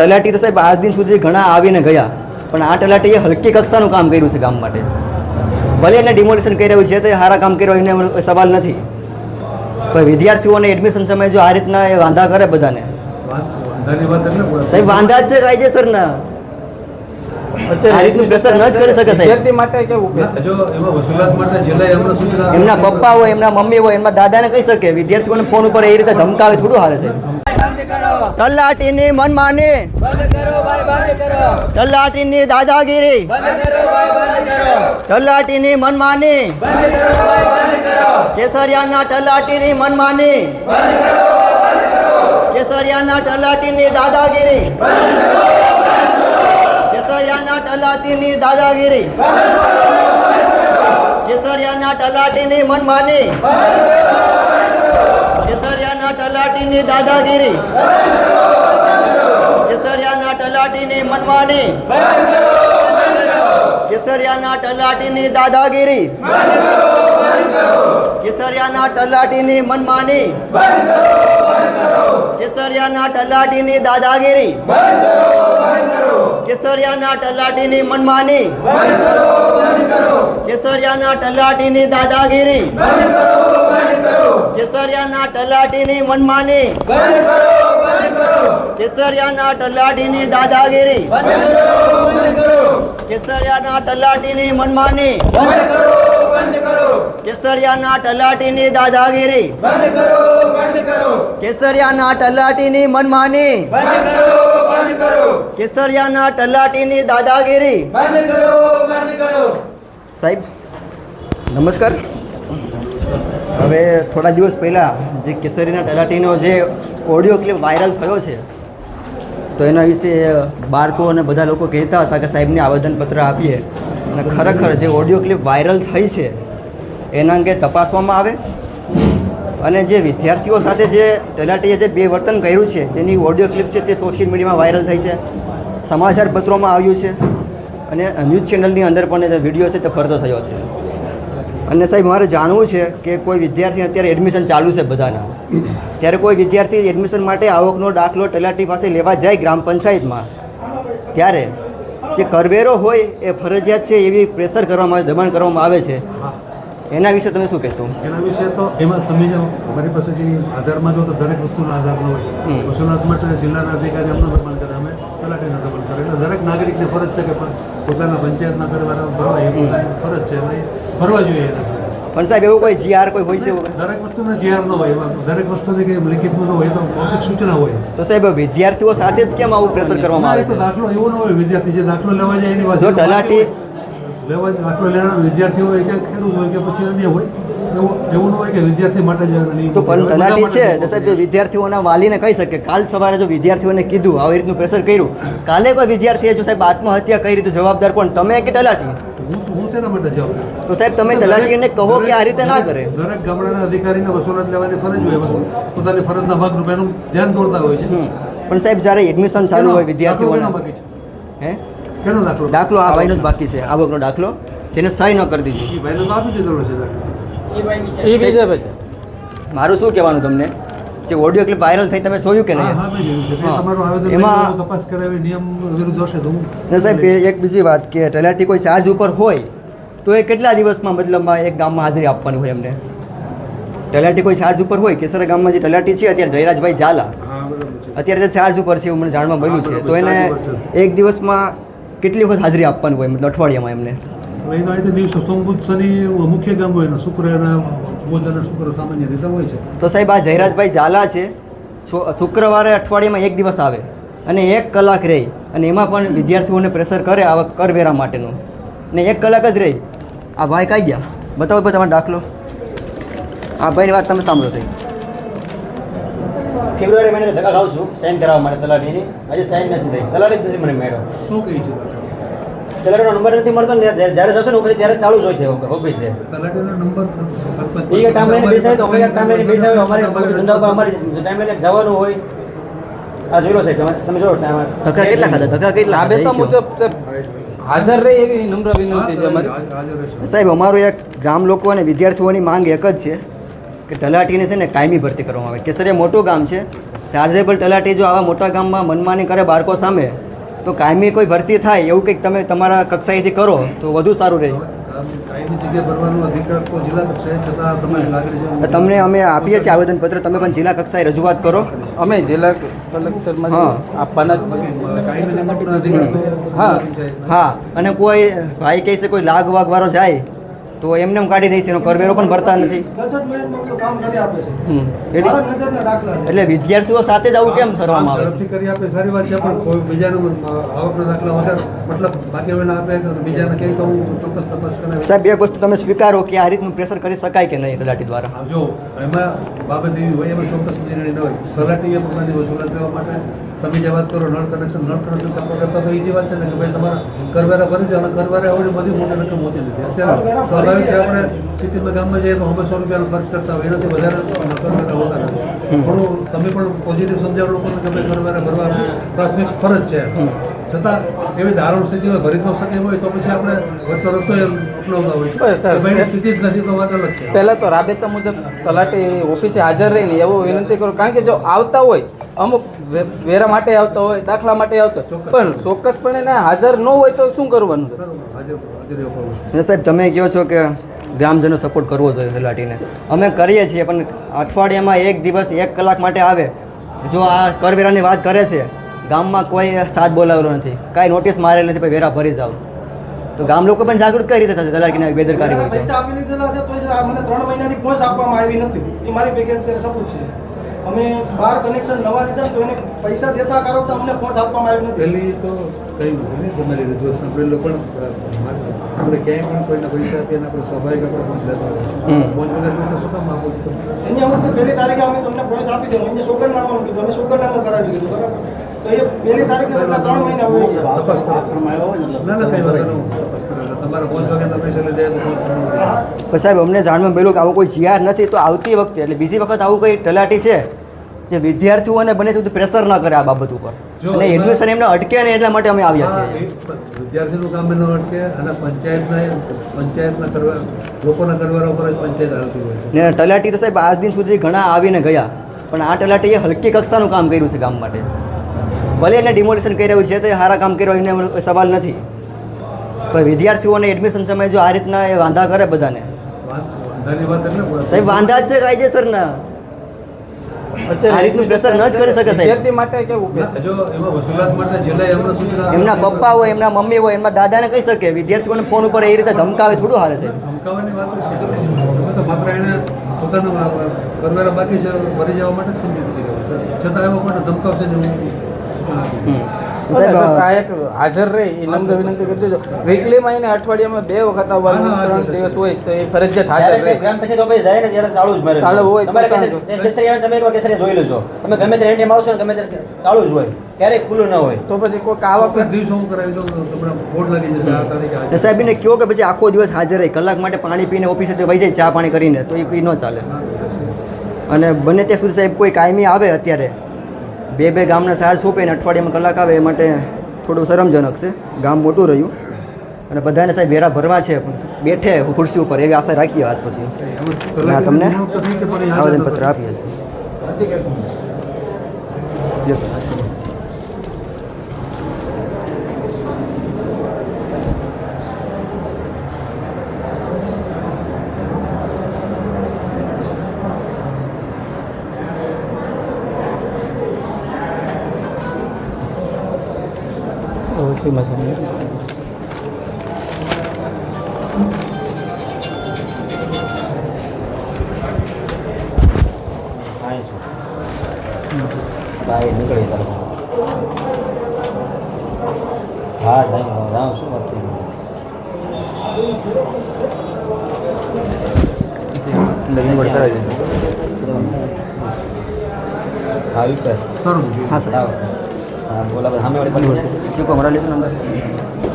તલાટી તો સાહેબ આજ દિન સુધી ઘણા આવીને ગયા પણ આ તલાટીએ હલકી કક્ષાનું કામ કર્યું છે ગામ માટે. ભલે એને ડિમોલિશન રહ્યું છે તે સારા કામ કર્યો એને સવાલ નથી. પણ વિદ્યાર્થીઓને એડમિશન સમયે જો આ રીતના એ વાંધા કરે બધાને. સાહેબ વાંધા છે કાયદેસરના. આ રીતનું પ્રેશર ન જ કરી શકે માટે કેવું કે જો એમાં વસૂલાત માટે જિલ્લાએ એમને પપ્પા હોય એમના મમ્મી હોય એમના દાદાને કહી શકે. વિદ્યાર્થીઓને ફોન ઉપર એ રીતે ધમકાવે થોડું હારે છે. તલાટીની મનમાની. તલાટીની દાદાગીરી. તલાટીની મનમાની. કેસરિયાના તલાટીની મનમાની. કેસરિયાના તલાટીની દાદાગીરી. કેસરિયાના તલાટીની દાદાગીરી. કેસરિયાના તલાટીની મનમાની. તલાટીની દાદાગીરી. કેસરિયાના તલાટીની મનમાની. કેસરિયાના તલાટીની દાદાગીરી. કેસરિયાના તલાટીની મનમાની. કેસરિયાના તલાટીની દાદાગીરી. કેસરિયાના તલાટીની મનમાની. કેસરિયાના તલાટીની દાદાગીરી. કેસરિયાના તલાટીની મનમાની. કેસરિયાના તલાટીની દાદાગીરી. કેસરિયાના તલાટીની મનમાની. કેસરિયાના તલાટીની દાદાગીરી. કેસરિયાના તલાટીની મનમાની. કેસરિયાના તલાટીની દાદાગીરી. સાહેબ નમસ્કાર. હવે થોડા દિવસ પહેલાં જે કેસરીના તલાટીનો જે ઓડિયો ક્લિપ વાયરલ થયો છે, તો એના વિશે બાળકો અને બધા લોકો કહેતા હતા કે સાહેબને આવેદનપત્ર આપીએ. અને ખરેખર જે ઓડિયો ક્લિપ વાયરલ થઈ છે, એના અંગે તપાસવામાં આવે. અને જે વિદ્યાર્થીઓ સાથે જે તલાટીએ જે બે વર્તન કર્યું છે, જેની ઓડિયો ક્લિપ છે તે સોશિયલ મીડિયામાં વાયરલ થઈ છે, સમાચાર પત્રોમાં આવ્યું છે. અને ન્યૂઝ ચેનલની અંદર પણ જે વીડિયો છે તે ફરતો થયો છે. અને સાહેબ મારે જાણવું છે કે કોઈ વિદ્યાર્થી અત્યારે એડમિશન ચાલુ છે બધાના? ત્યારે કોઈ વિદ્યાર્થી એડમિશન માટે આવકનો દાખલો તલાટી પાસે લેવા જાય ગ્રામ પંચાયતમાં ત્યારે જે કરવેરો હોય એ ફરજિયાત છે એવી પ્રેશર કરવામાં આવે દબાણ કરવામાં આવે છે. એના વિશે તમે શું કહેશો? એના વિશે તો એમાં તમે જો અમારી પાસે જે આધારમાં જો તો દરેક વસ્તુનો આધાર ન હોય વસુલાત માટે જિલ્લાના અધિકારી અમને દબાણ કરે અમે તલાટીના દબાણ કરે. એટલે દરેક નાગરિકને ફરજ છે કે પોતાના પંચાયતના કરવાના ભરવા એ પોતાની ફરજ છે. એટલે ભરવા જોઈએ પણ સાહેબ એવું કોઈ જીઆર કોઈ હોય છે દરેક વસ્તુને જીઆર ન હોય દરેક વસ્તુને કંઈ લિખિતમાં ન હોય તો મૌખિક સૂચના હોય. તો સાહેબ વિદ્યાર્થીઓ સાથે જ કેમ આવું પ્રેશર કરવામાં આવે તો દાખલો એવો ન હોય વિદ્યાર્થી જે દાખલો લેવા જાય એની વાત જો તલાટી લેવા દાખલો લેવાનો વિદ્યાર્થી હોય કે ખેડૂત હોય કે પછી અન્ય હોય એવું એવું ન હોય કે વિદ્યાર્થી માટે જ નિયમ તો પણ તલાટી છે. તો સાહેબ વિદ્યાર્થીઓના વાલીને કહી શકે કાલ સવારે જો વિદ્યાર્થીઓને કીધું આવી રીતનું પ્રેશર કર્યું. કાલે કોઈ વિદ્યાર્થીએ જો સાહેબ આત્મહત્યા કરી રીતે જવાબદાર કોણ? તમે કે તલાટી? હું હું શેના માટે જવાબદાર? તો સાહેબ તમે તલાટીને કહો કે આ રીતે ના કરે. દરેક ગામડાના અધિકારીને વસૂલાત લેવાની ફરજ હોય. વસૂલ પોતાની ફરજના ભાગરૂપે એનું ધ્યાન દોરતા હોય છે. પણ સાહેબ જ્યારે એડમિશન ચાલુ હોય વિદ્યાર્થીઓના હે? કેનો દાખલો? દાખલો આ ભાઈનો જ બાકી છે. આવકનો દાખલો જેને સહી ન કરી દીધી. ઈ તો આપી દીધેલો છે દાખલો. એ બીજે ભાઈ. મારું શું કહેવાનું તમને? જે ઓડિયો ક્લિપ વાયરલ થઈ તમે જોયું કે નહીં? એમાં- તપાસ કરાવી નિયમ વિરુદ્ધ હશે તો ને સાહેબ એક બીજી વાત કે તલાટી કોઈ ચાર્જ ઉપર હોય તો એ કેટલા દિવસમાં મતલબમાં એક ગામમાં હાજરી આપવાની હોય એમને? તલાટી કોઈ ચાર્જ ઉપર હોય? કેસરા ગામમાં જે તલાટી છે અત્યારે જયરાજભાઈ ઝાલા. હા બરાબર છે. અત્યારે ચાર્જ ઉપર છે એવું મને જાણવા મળ્યું છે. તો એને એક દિવસમાં કેટલી વખત હાજરી આપવાની હોય મતલબ અઠવાડિયામાં એમને? હવે એનો અહીં તો દિવસો સોમ બુધ શનિ મુખ્ય ગામ હોય ને શુક્ર બુધ અને શુક્ર સામાન્ય રીતે હોય છે. તો સાહેબ આ જયરાજભાઈ ઝાલા છે. શુક્રવારે અઠવાડિયામાં એક દિવસ આવે અને એક કલાક રહે અને એમાં પણ વિદ્યાર્થીઓને પ્રેશર કરે આવા કરવેરા માટેનું. ને એક કલાક જ રહી. આ ભાઈ કાંઈ ગયા? બતાવો ભાઈ તમારો દાખલો. આ ભાઈની વાત તમે સાંભળો થઈ ફેબ્રુઆરી મહિને ધક્કા ખાઉં છું. સાઈન કરાવવા માટે તલાટીની આજે સાઈન નથી થઈ. તલાટી નથી મને મેળવ્યો શું કહે છે? તલાટીનો નંબર નથી મળતો ને જ્યારે જશો ને પછી ત્યારે ચાલુ જ હોય છે ઓફિસ છે. તલાટીનો નંબર સરપંચ એ ટાઈમ બેસાય તો અમે એક ટાઈમ બેઠા અમારે ધંધા ઉપર અમારી ટાઈમ જવાનું હોય. આ જોઈ લો સાહેબ તમે તમે જો ધક્કા કેટલા ખાધા? ધક્કા કેટલા રાબેતા મુજબ હાજર રહે એવી નમ્ર વિનંતી છે અમારી. સાહેબ અમારું એક ગ્રામ લોકો અને વિદ્યાર્થીઓની માંગ એક જ છે કે તલાટીને છે ને કાયમી ભરતી કરવામાં આવે. કેસરિયા મોટું ગામ છે. ચાર્જેબલ તલાટી જો આવા મોટા ગામમાં મનમાની કરે બાળકો સામે તો કાયમી કોઈ ભરતી થાય એવું કંઈક તમે તમારા કક્ષાએથી કરો તો વધુ સારું રહે. તમને અમે આપીએ છીએ આવેદનપત્ર તમે પણ જિલ્લા કક્ષાએ રજૂઆત કરો. અમે જિલ્લા કલેક્ટરમાં હા. આપવાના જ હા. હા. અને કોઈ ભાઈ કહે છે કોઈ લાગ વાગ વાળો જાય તો એમને કાઢી દઈશ એનો કરવેરો પણ ભરતા નથી. એટલે વિદ્યાર્થીઓ સાથે જ આવું કેમ કરવામાં આવે કરી આપે સારી વાત છે પણ કોઈ બીજાનું આવકના દાખલા વગર મતલબ બાકી હવે આપે બીજાને કંઈ કહું ચોક્કસ તપાસ કરાવી. સાહેબ એક વસ્તુ તમે સ્વીકારો કે આ રીતનું પ્રેશર કરી શકાય કે નહીં તલાટી દ્વારા? જો એમાં બાબત એવી હોય એમાં ચોક્કસ નિર્ણય ન હોય તલાટીએ પોતાની વસૂલાત લેવા માટે તમે જે વાત કરો નળ કનેક્શન નળ કનેક્શન કરતા કરતા તો ઈજી વાત છે ને કે ભાઈ તમારા કરવેરા ભરી દો અને કરવેરા આવડી બધી મોટી રકમ ઓછી નથી અત્યારે સ્વાભાવિક છે આપણે સિટીમાં ગામમાં જઈએ તો બસો રૂપિયાનો ખર્ચ કરતા હોય એનાથી વધારે કરવેરા હોતા નથી. થોડું તમે પણ પોઝિટિવ સમજાવો લોકોને કે ભાઈ કરવેરા ભરવા આપણી પ્રાથમિક ફરજ છે. છતાં એવી દારૂણ સ્થિતિ હોય ભરી ન શકે હોય તો પછી આપણે વધતો રસ્તો એ અપનાવતા હોય છે સ્થિતિ જ નથી તો વાત અલગ છે. પહેલાં તો રાબેતા મુજબ તલાટી ઓફિસે હાજર રહીને એવો વિનંતી કરો કારણ કે જો આવતા હોય અમુક વેરા માટે આવતા હોય દાખલા માટે આવતા હોય, પણ ચોક્કસપણે ના હાજર ન હોય તો શું કરવાનું છે? સાહેબ તમે કહો છો કે ગ્રામજનો સપોર્ટ કરવો જોઈએ તલાટીને. અમે કરીએ છીએ પણ અઠવાડિયામાં એક દિવસ એક કલાક માટે આવે. જો આ કરવેરાની વાત કરે છે ગામમાં કોઈ સાથ બોલાવેલો નથી. કાંઈ નોટિસ મારેલ નથી ભાઈ વેરા ભરી જાઓ. તો ગામ લોકો પણ જાગૃત કઈ રીતે થશે તલાટીની બેદરકારી પૈસા આપી લીધેલા છે તો મને ત્રણ મહિનાની પહોંચ આપવામાં આવી નથી. એ મારી પેકેજ અત્યારે સપોર્ટ છે. અમે બાર કનેક્શન નવા લીધા તો એને પૈસા દેતા કરો તો અમને પહોંચ આપવામાં આવ્યો નથી. પહેલી તો કઈ નથી તમારી રજૂઆત સાંભળેલો પણ આપણે ક્યાંય પણ કોઈને પૈસા આપીએ ને આપણે સ્વાભાવિક આપણે પહોંચ લેતા. પહોંચ વગર પૈસા શું કામ આપો છો? એની અમુક પહેલી તારીખે અમે તમને પહોંચ આપી દઉં એને સોગંદનામાનું કીધું અમે સોગંદનામું કરાવી દીધું બરાબર? તો એ પહેલી તારીખે ત્રણ મહિના હોય તપાસ આવ્યો ના ના કઈ વાત પણ સાહેબ અમને જાણવા મળ્યું કે આવું કોઈ જીઆર નથી તો આવતી વખતે એટલે બીજી વખત આવું કંઈ તલાટી છે જે વિદ્યાર્થીઓને બને સુધી પ્રેશર ન કરે આ બાબત ઉપર. અને એડમિશન એમને અટકે ને એટલા માટે અમે આવ્યા છીએ. વિદ્યાર્થીનું કામ એનો અટકે અને પંચાયતના પંચાયતના કરવા લોકોના કરવાના ઉપર જ પંચાયત આવતી હોય ને તલાટી તો સાહેબ આજ દિન સુધી ઘણા આવીને ગયા પણ આ તલાટીએ હલકી કક્ષાનું કામ કર્યું છે ગામ માટે. ભલે એને ડિમોલિશન રહ્યું છે તો સારા કામ કર્યો એને સવાલ નથી. પણ વિદ્યાર્થીઓને એડમિશન સમયે જો આ રીતના એ વાંધા કરે બધાને? સાહેબ વાંધા જ છે કાયદેસરના. એમના પપ્પા હોય એમના મમ્મી હોય એમના દાદાને કહી શકે વિદ્યાર્થીઓને ફોન ઉપર એ રીતે ધમકાવે થોડું હાલે છે પોતાના બાકી જવા માટે. છતાં ધમકાવશે સાહેબ હાજર રહે એ નમ્ર વિનંતી કરી દેજો વીકલીમાં એને અઠવાડિયામાં બે વખત આવવાનું ત્રણ દિવસ હોય તો એ ફરજિયાત હાજર રહે ગ્રામ પંચાયત ઓફિસ જાય ને ત્યારે તાળું જ મારે. તાળું હોય તમારે કેસરી- તમે એકવાર કેસરી જોઈ લેજો. તમે ગમે ત્યારે એટીએમ આવશો ને ગમે ત્યારે તાળું જ હોય. ક્યારેય ખુલ્લું ન હોય. તો પછી કોઈ આવા ચોક્કસ હું કરાવી દઉં તમને બોર્ડ લાગી જશે આ તારીખે સાહેબ એને કહો કે પછી આખો દિવસ હાજર રહે? કલાક માટે પાણી પીને ઓફિસે વહી જાય ચા પાણી કરીને તો એ કંઈ ન ચાલે. અને બને ત્યાં સુધી સાહેબ કોઈ કાયમી આવે અત્યારે? બે બે ગામના સાર સોંપે ને અઠવાડિયામાં કલાક આવે એ માટે થોડું શરમજનક છે. ગામ મોટું રહ્યું. અને બધાને સાહેબ વેરા ભરવા છે પણ બેઠે ખુરશી ઉપર, એવી આશા રાખીએ આજ પછી. તમને આવેદનપત્ર આપીએ છીએ. સર. ઓછી મસાલી બહાર નીકળી તરફ હા જાય જાઉં શું લગ્ન કરાવી દેજો. હા વિકર હા સર. હા હા બોલા સામે વાળી પડી ચીકો મારા લીધું ને અંદર